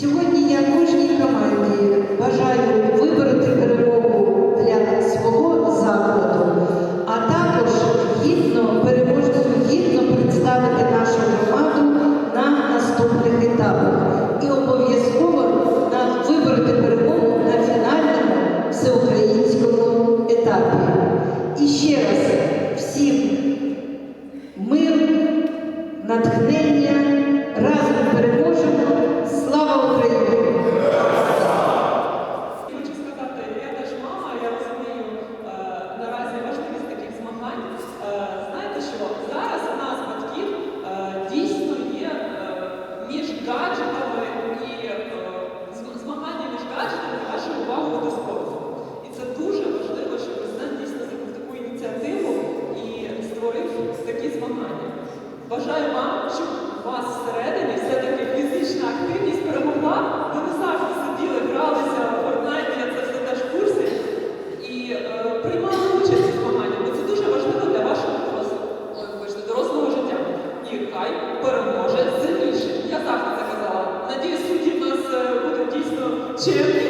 Сьогодні я кожній команді бажаю вибороти перемогу для свого закладу, а також гідно переможцю гідно представити нашу громаду на наступних етапах і обов'язково вибороти перемогу на фінальному всеукраїнському етапі. І ще раз всім мир, натхнення. two,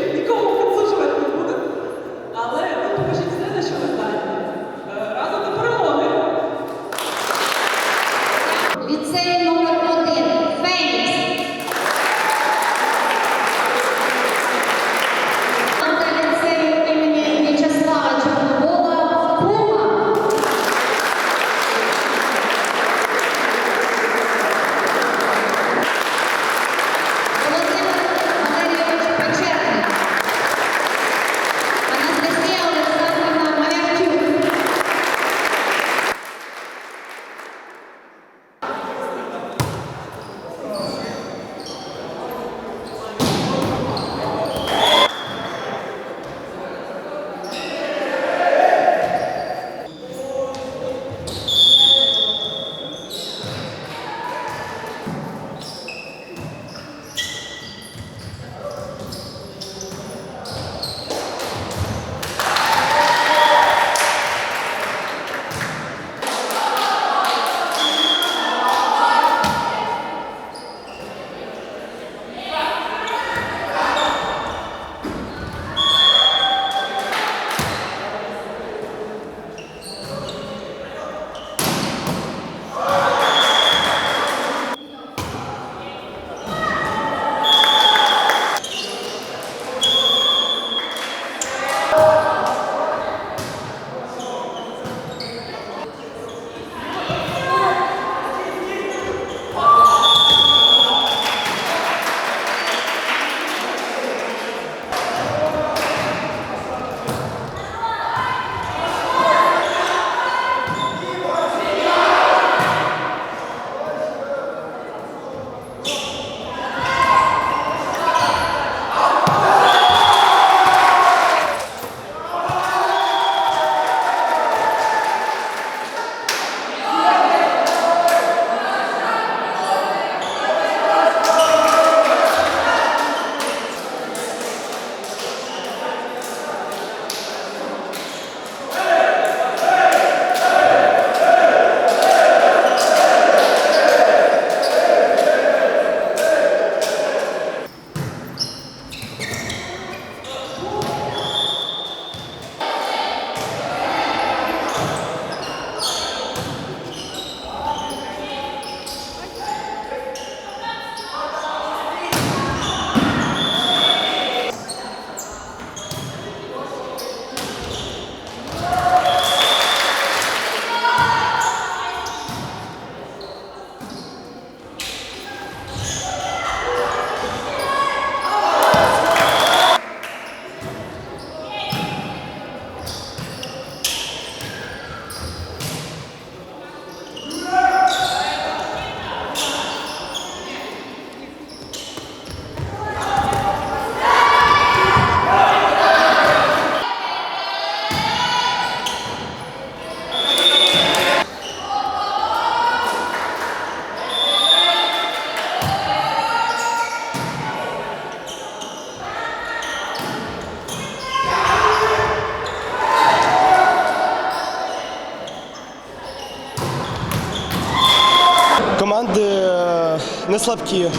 слабкі.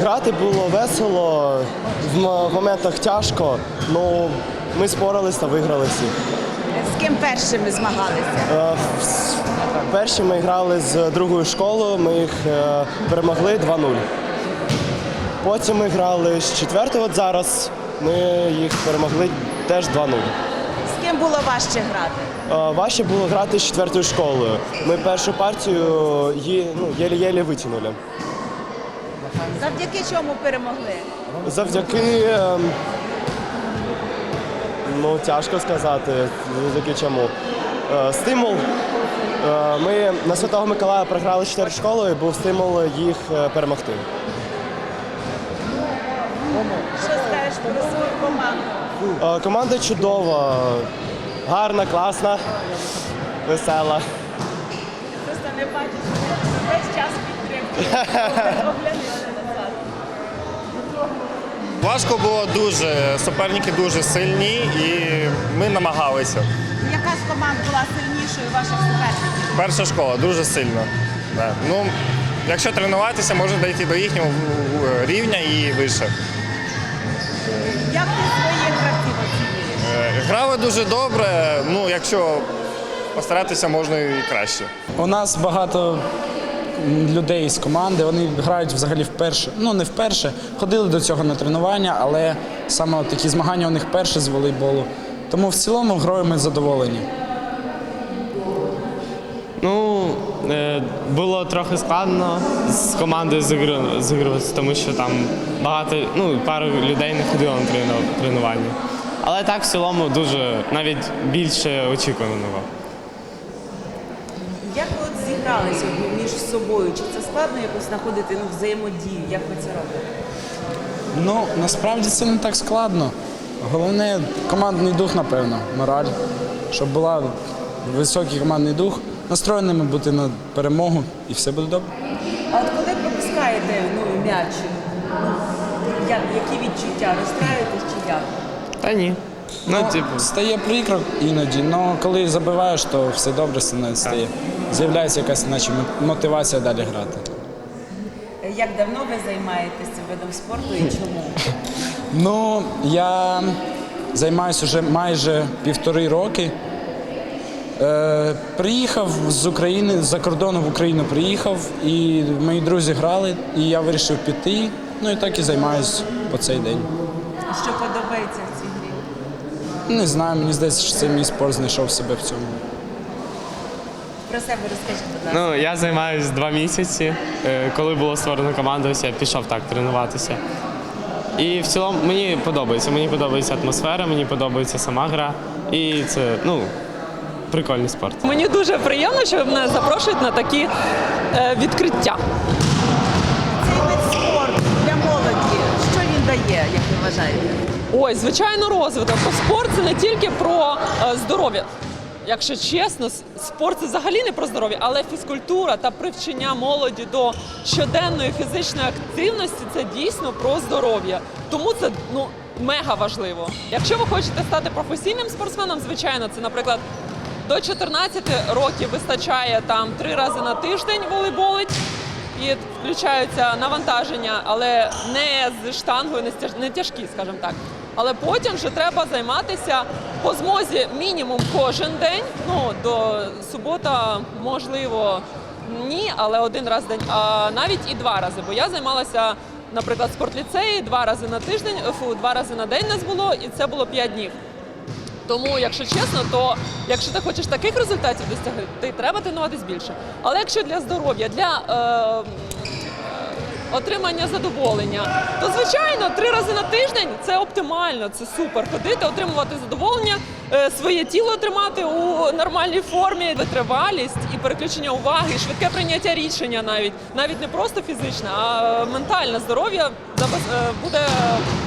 Грати було весело, в моментах тяжко, ну ми спорались та виграли всі. З ким першими змагалися? Е, Перші ми грали з другою школою, ми їх е, перемогли 2-0. Потім ми грали з четвертою, от зараз ми їх перемогли теж 2-0. З ким було важче грати? Е, Важче було грати з четвертою школою. Ми першу партію ну, єлі-єлі витягнули. Завдяки чому перемогли? Завдяки. ем, Ну, тяжко сказати, завдяки чому. Е, Стимул. Е, Ми на Святого Миколая програли чотири школи і був стимул їх е, перемогти. Що скажеш про свою команду? Команда чудова, гарна, класна, весела. Просто не бачиш, весь час. Важко було дуже, суперники дуже сильні і ми намагалися. Яка з команд була сильнішою ваших суперників? Перша школа дуже сильно. Да. Ну, якщо тренуватися, можна дійти до їхнього рівня і вище. Як ти своїх гравців оцінюєш? Е, Грали дуже добре. Ну, якщо постаратися, можна і краще. У нас багато людей з команди, вони грають взагалі вперше. Ну, не вперше. Ходили до цього на тренування, але саме такі змагання у них перші з волейболу. Тому в цілому грою ми задоволені. Ну, е, було трохи складно з командою зігру- зігруватися, тому що там багато, ну, пару людей не ходило на тренування. Але так в цілому дуже навіть більше очікуваного. Як ви от зіграли сьогодні собою? Чи це складно якось знаходити ну, взаємодію? Як ви це робите? Ну, насправді це не так складно. Головне командний дух, напевно, мораль. Щоб була високий командний дух, настроєними бути на перемогу і все буде добре. А от коли пропускаєте ну, м'яч, ну, як, які відчуття? Розстраюєтесь чи як? Та ні. Ну, типу, Стає прикро іноді, але коли забиваєш, то все добре все стає. З'являється якась наче мотивація далі грати. Як давно ви займаєтесь цим видом спорту і чому? Ну, я займаюся вже майже півтори роки. Е, приїхав з України, з-за кордону в Україну приїхав, і мої друзі грали, і я вирішив піти. Ну і так і займаюся по цей день. Що подобається в цій? Не знаю, мені здається, що це мій спорт знайшов себе в цьому. Про себе розкажіть, будь ласка. ну, я займаюся два місяці. Е, Коли було створено команду, ось я пішов так тренуватися. І в цілому мені подобається. Мені подобається атмосфера, мені подобається сама гра. І це, ну, прикольний спорт. Мені дуже приємно, що мене запрошують на такі е, відкриття. Цей вид спорту для молоді, що він дає, як ви вважаєте? Ой, звичайно, розвиток. Бо спорт це не тільки про е, здоров'я. Якщо чесно, спорт це взагалі не про здоров'я, але фізкультура та привчення молоді до щоденної фізичної активності це дійсно про здоров'я. Тому це ну мега важливо. Якщо ви хочете стати професійним спортсменом, звичайно, це, наприклад, до 14 років вистачає там три рази на тиждень волейболить і включаються навантаження, але не з штангою, не, тяжкі, скажімо так. Але потім вже треба займатися по змозі мінімум кожен день. Ну до субота, можливо, ні, але один раз в день, а навіть і два рази. Бо я займалася, наприклад, спортліцеї два рази на тиждень, фу, два рази на день нас було, і це було п'ять днів. Тому, якщо чесно, то якщо ти хочеш таких результатів досягти, треба тренуватись більше. Але якщо для здоров'я, для е, отримання задоволення, то звичайно три рази на тиждень це оптимально, це супер. Ходити, отримувати задоволення, е, своє тіло тримати у нормальній формі, витривалість і переключення уваги, швидке прийняття рішення навіть навіть не просто фізичне, а ментальне здоров'я е, буде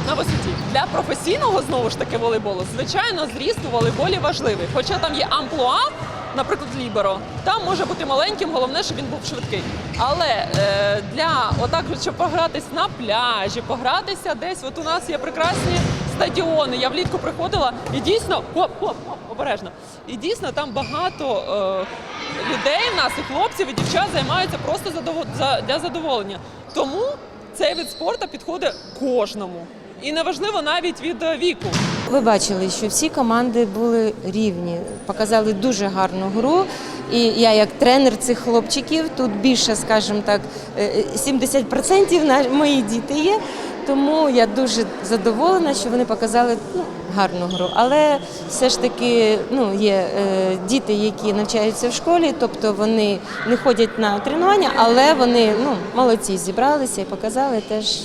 на висоті. Для професійного знову ж таки волейболу, звичайно, зріст у волейболі важливий. Хоча там є амплуа, наприклад, ліберо, там може бути маленьким, головне, щоб він був швидкий. Але е, для отак, щоб погратись на пляжі, погратися десь. От у нас є прекрасні стадіони. Я влітку приходила і дійсно хоп, хоп, хоп, обережно. І дійсно там багато е, людей в нас, і хлопців, і дівчат займаються просто задово- за- для задоволення. Тому цей вид спорту підходить кожному. І неважливо навіть від е, віку. Ви бачили, що всі команди були рівні, показали дуже гарну гру. І я, як тренер цих хлопчиків, тут більше, скажімо так, е, 70% на мої діти є. Тому я дуже задоволена, що вони показали ну, гарну гру. Але все ж таки ну, є е, діти, які навчаються в школі, тобто вони не ходять на тренування, але вони ну, молодці зібралися і показали теж.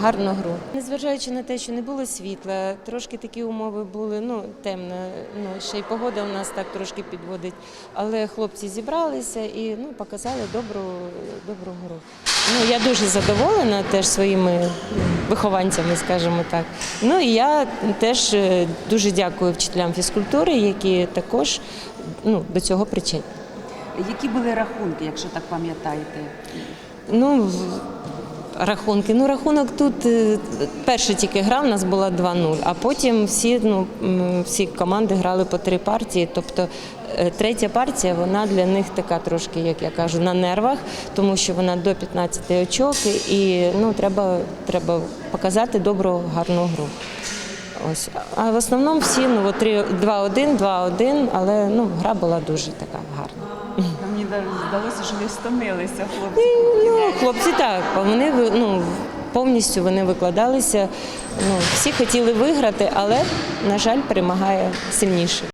Гарну гру. Незважаючи на те, що не було світла, трошки такі умови були, ну, темно, ну, ще й погода у нас так трошки підводить. Але хлопці зібралися і ну, показали добру, добру гру. Ну, я дуже задоволена теж своїми вихованцями, скажімо так. Ну і я теж е, дуже дякую вчителям фізкультури, які також ну, до цього причетні. Які були рахунки, якщо так пам'ятаєте? Ну, рахунки. Ну, рахунок тут е, перша тільки гра в нас була 2-0, а потім всі, ну, всі команди грали по три партії. Тобто е, третя партія, вона для них така трошки, як я кажу, на нервах, тому що вона до 15 очок і ну, треба, треба показати добру, гарну гру. Ось. А в основному всі ну, от 2-1, 2-1, але ну, гра була дуже така здалося, що не стомилися хлопці. Ну, хлопці так, вони ну, повністю вони викладалися. Ну, всі хотіли виграти, але, на жаль, перемагає сильніший.